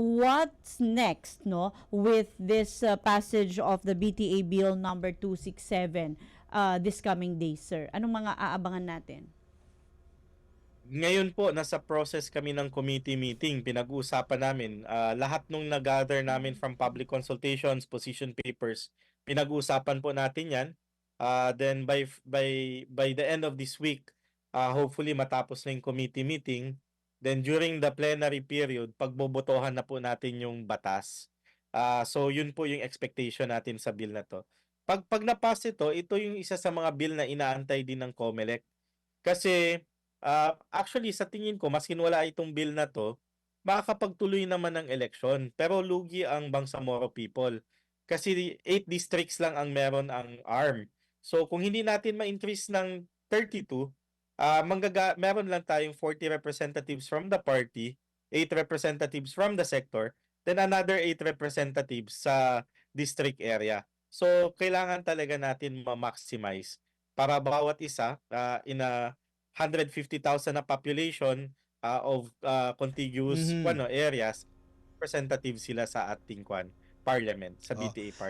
what's next no with this uh, passage of the BTA bill number 267 uh, this coming days sir anong mga aabangan natin Ngayon po, nasa process kami ng committee meeting. Pinag-uusapan namin ah, lahat nung nag-gather namin from public consultations, position papers. Pinag-uusapan po natin 'yan. Ah, then by by by the end of this week, ah, hopefully matapos na yung committee meeting. Then during the plenary period, pagbobotohan na po natin yung batas. Ah, so yun po yung expectation natin sa bill na to. Pag pag na-pass ito, ito yung isa sa mga bill na inaantay din ng COMELEC. Kasi Ah, actually sa tingin ko mas wala itong bill na 'to, makakapagtuloy naman ng eleksyon pero lugi ang Bangsamoro people. Kasi 8 districts lang ang meron ang ARM. So kung hindi natin ma-increase ng 32, ah manggaga meron lang tayong 40 representatives from the party, 8 representatives from the sector, then another 8 representatives sa district area. So kailangan talaga natin ma-maximize para bawat isa ah, in a 150,000 na population ah, of ah, contiguous Mhm. ano areas representative sila sa ating kwan parliament sa Oh. BTA parliament